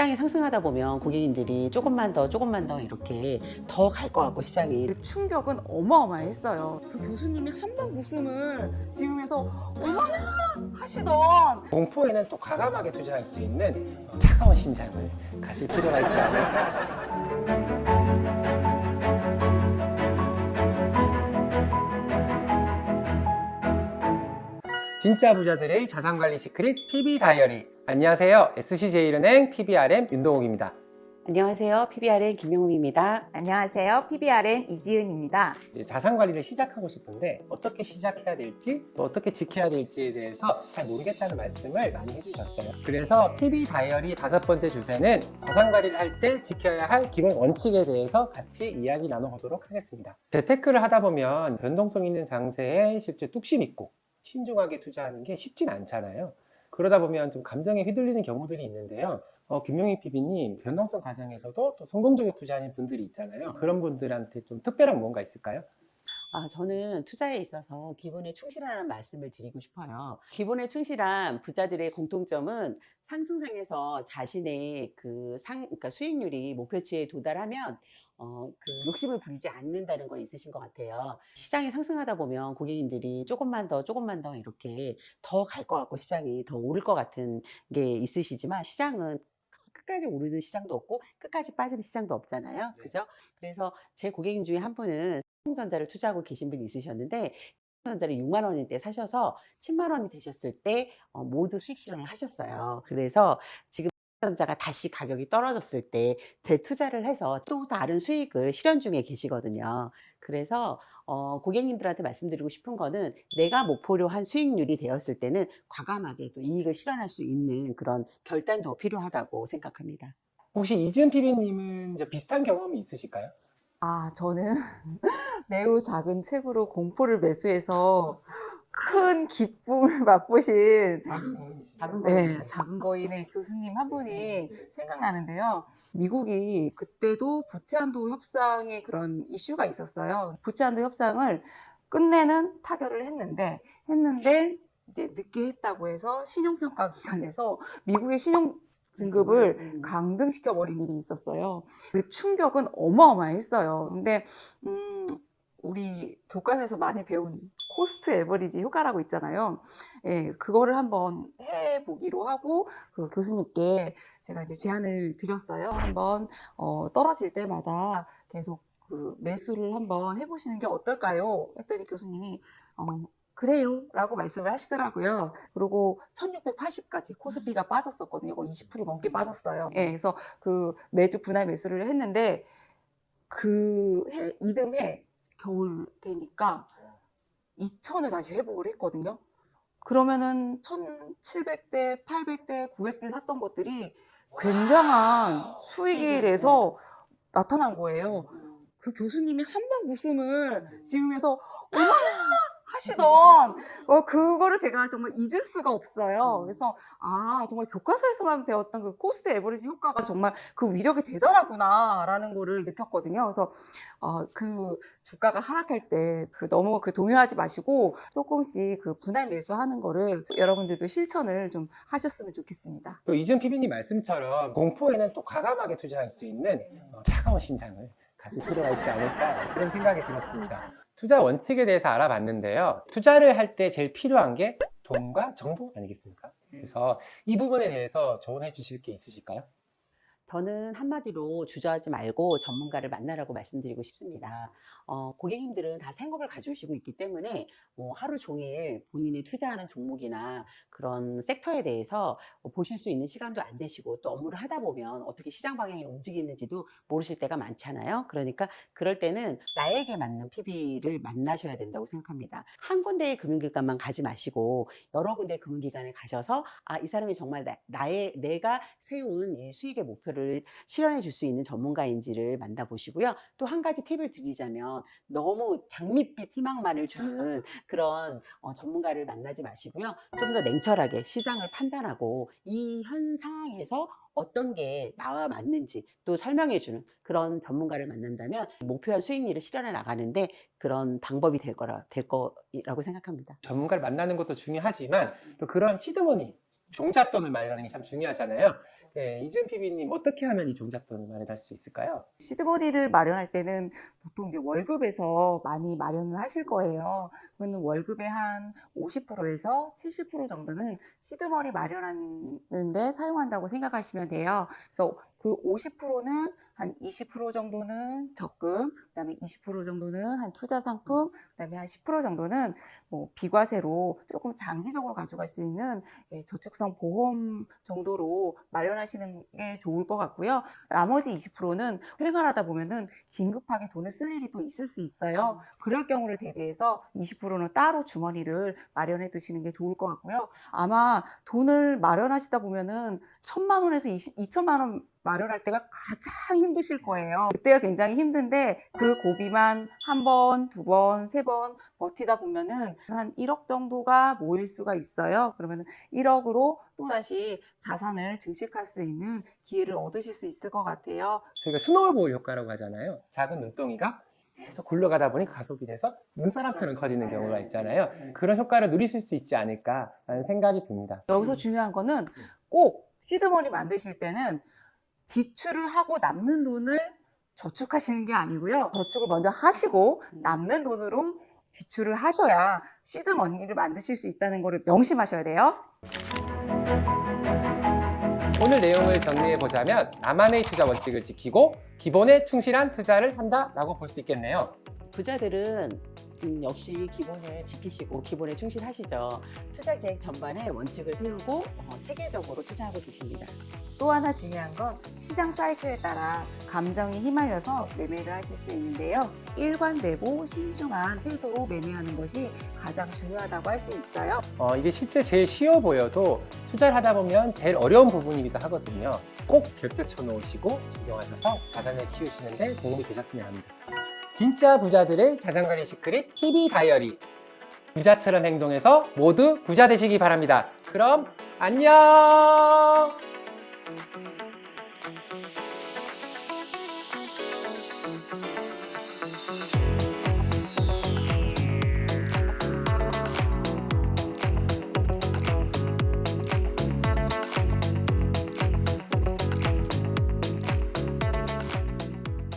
시장이 상승하다 보면 고객님들이 조금만 더 조금만 더 이렇게 더 갈 것 같고 시장이 그 충격은 어마어마했어요. 그 교수님이 한방 웃음을 지으면서 얼마나 하시던 공포에는 또 과감하게 투자할 수 있는 어, 차가운 심장을 가질 필요가 있지 않을까. 진짜 부자들의 자산관리 시크릿 PB 다이어리. 안녕하세요. SC제일은행 PBRM 윤동욱입니다. 안녕하세요 PBR의 김용미입니다. 안녕하세요. PBRM 이지은입니다. 이제 자산 관리를 시작하고 싶은데 어떻게 시작해야 될지 또 어떻게 지켜야 될지에 대해서 잘 모르겠다는 말씀을 많이 해주셨어요. 그래서 PB 다이어리 다섯 번째 주제는 자산 관리를 할 때 지켜야 할 기본 원칙에 대해서 같이 이야기 나눠보도록 하겠습니다. 재테크를 하다 보면 변동성 있는 장세에 실제 뚝심 있고 신중하게 투자하는 게 쉽진 않잖아요. 그러다 보면 좀 감정에 휘둘리는 경우들이 있는데요. 어, 김용희 PB님, 변동성 과정에서도 또 성공적으로 투자하는 분들이 있잖아요. 그런 분들한테 좀 특별한 뭔가 있을까요? 아, 저는 투자에 있어서 기본에 충실하라는 말씀을 드리고 싶어요. 기본에 충실한 부자들의 공통점은 상승상에서 자신의 그 상, 그러니까 수익률이 목표치에 도달하면 어, 그 욕심을 부리지 않는다는 거 있으신 것 같아요. 시장이 상승하다 보면 고객님들이 조금만 더, 조금만 더 이렇게 더 갈 것 같고 시장이 더 오를 것 같은 게 있으시지만 시장은 끝까지 오르는 시장도 없고 끝까지 빠지는 시장도 없잖아요. 그죠? 그래서 제 고객님 중에 한 분은 삼성전자를 투자하고 계신 분이 있으셨는데 삼성전자를 6만 원일 때 사셔서 10만 원이 되셨을 때 어, 모두 수익 실현을 하셨어요. 그래서 지금 자가 다시 가격이 떨어졌을 때 재투자를 해서 또 다른 수익을 실현 중에 계시거든요. 그래서 어, 고객님들한테 말씀드리고 싶은 거는 내가 목표로 한 수익률이 되었을 때는 과감하게 또 이익을 실현할 수 있는 그런 결단도 필요하다고 생각합니다. 혹시 이지은 PB님은 이제 비슷한 경험이 있으실까요? 아, 저는 매우 작은 책으로 공포를 매수해서 큰 기쁨을 맛보신 작은 네, 작은 거인의 교수님 한 분이 생각나는데요. 미국이 그때도 부채한도 협상의 그런 이슈가 있었어요. 부채한도 협상을 끝내는 타결을 했는데, 했는데, 이제 늦게 했다고 해서 신용평가 기관에서 미국의 신용 등급을 음. 강등시켜 버린 일이 있었어요. 그 충격은 어마어마했어요. 근데 음, 우리 교과서에서 많이 배운 코스트 에버리지 효과라고 있잖아요. 예, 그거를 한번 해보기로 하고 그 교수님께 제가 이제 제안을 드렸어요. 한번 어, 떨어질 때마다 계속 그 매수를 한번 해보시는 게 어떨까요? 했더니 교수님이 어, 그래요. 라고 말씀을 하시더라고요. 그리고 1680까지 코스피가 빠졌었거든요. 이거 20% 넘게 빠졌어요. 예, 그래서 그 매주 분할 매수를 했는데 그 해, 이듬해 겨울 되니까 2000을 다시 회복을 했거든요. 그러면은 1700대, 800대, 900대 샀던 것들이 굉장한 수익이 돼서 나타난 거예요. 그 교수님이 한방 웃음을 지으면서 얼마나 하시던 어, 그거를 제가 정말 잊을 수가 없어요. 그래서 아 정말 교과서에서만 배웠던 그 코스트 에버리지 효과가 정말 그 위력이 대단하구나라는 거를 느꼈거든요. 그래서 어, 그 주가가 하락할 때 그 너무 그 동요하지 마시고 조금씩 그 분할 매수하는 거를 여러분들도 실천을 좀 하셨으면 좋겠습니다. 또 이지은 PB님 말씀처럼 공포에는 또 과감하게 투자할 수 있는 어, 차가운 심장을 가질 필요가 있지 않을까 그런 생각이 들었습니다. 투자 원칙에 대해서 알아봤는데요. 투자를 할 때 제일 필요한 게 돈과 정보 아니겠습니까? 그래서 이 부분에 대해서 조언해 주실 게 있으실까요? 저는 한마디로 주저하지 말고 전문가를 만나라고 말씀드리고 싶습니다. 어, 고객님들은 다 생업을 가지시고 있기 때문에 뭐 하루 종일 본인이 투자하는 종목이나 그런 섹터에 대해서 뭐 보실 수 있는 시간도 안 되시고 또 업무를 하다 보면 어떻게 시장 방향이 움직이는지도 모르실 때가 많잖아요. 그러니까 그럴 때는 나에게 맞는 PB를 만나셔야 된다고 생각합니다. 한 군데의 금융기관만 가지 마시고 여러 군데 금융기관에 가셔서 아, 이 사람이 정말 나, 나의 내가 세운 이 수익의 목표를 실현해 줄 수 있는 전문가인지를 만나보시고요. 또 한 가지 팁을 드리자면 너무 장밋빛 희망만을 주는 그런 어, 전문가를 만나지 마시고요. 좀 더 냉철하게 시장을 판단하고 이 현 상황에서 어떤 게 나와 맞는지 또 설명해 주는 그런 전문가를 만난다면 목표한 수익률을 실현해 나가는데 그런 방법이 될 거라 될 거라고 생각합니다. 전문가를 만나는 것도 중요하지만 또 그런 시드머니 종잣돈을 마련하는 게 참 중요하잖아요. 네, 이준 PB님 어떻게 하면 이 종잣돈을 마련할 수 있을까요? 시드머니를 마련할 때는 보통 이제 월급에서 많이 마련을 하실 거예요. 그러면 월급의 한 50%에서 70% 정도는 시드머니 마련하는데 사용한다고 생각하시면 돼요. 그래서 그 50%는 한 20% 정도는 적금, 그다음에 20% 정도는 한 투자 상품, 그다음에 한 10% 정도는 뭐 비과세로 조금 장기적으로 가져갈 수 있는 예, 저축성 보험 정도로 마련하시는 게 좋을 것 같고요. 나머지 20%는 생활하다 보면은 긴급하게 돈을 쓸 일이 또 있을 수 있어요. 그럴 경우를 대비해서 20%는 따로 주머니를 마련해 두시는 게 좋을 것 같고요. 아마 돈을 마련하시다 보면은 천만 원에서 20, 2천만 원 마련할 때가 가장 힘드실 거예요. 그때가 굉장히 힘든데 그 고비만 한 번, 두 번, 세 번 버티다 보면은 한 1억 정도가 모일 수가 있어요. 그러면 1억으로 또다시 자산을 증식할 수 있는 기회를 얻으실 수 있을 것 같아요. 저희가 스노우 볼 효과라고 하잖아요. 작은 눈덩이가 계속 굴러가다 보니 가속이 돼서 눈사람처럼 커지는 경우가 있잖아요. 그런 효과를 누리실 수 있지 않을까라는 생각이 듭니다. 여기서 중요한 거는 꼭 시드머니 만드실 때는 지출을 하고 남는 돈을 저축하시는 게 아니고요. 저축을 먼저 하시고 남는 돈으로 지출을 하셔야 시드 머니를 만드실 수 있다는 것을 명심하셔야 돼요. 오늘 내용을 정리해 보자면 나만의 투자 원칙을 지키고 기본에 충실한 투자를 한다라고 볼 수 있겠네요. 부자들은 음, 역시 기본을 지키시고 기본에 충실하시죠. 투자 계획 전반에 원칙을 세우고 어, 체계적으로 투자하고 계십니다. 또 하나 중요한 건 시장 사이클에 따라 감정이 휘말려서 매매를 하실 수 있는데요. 일관되고 신중한 태도로 매매하는 것이 가장 중요하다고 할 수 있어요. 어, 이게 실제 제일 쉬워 보여도 투자를 하다 보면 제일 어려운 부분이기도 하거든요. 꼭 결벽쳐 놓으시고 신경하셔서 자산을 키우시는데 도움이 되셨으면 합니다. 진짜 부자들의 자산관리 시크릿 TV 다이어리. 부자처럼 행동해서 모두 부자 되시기 바랍니다. 그럼 안녕!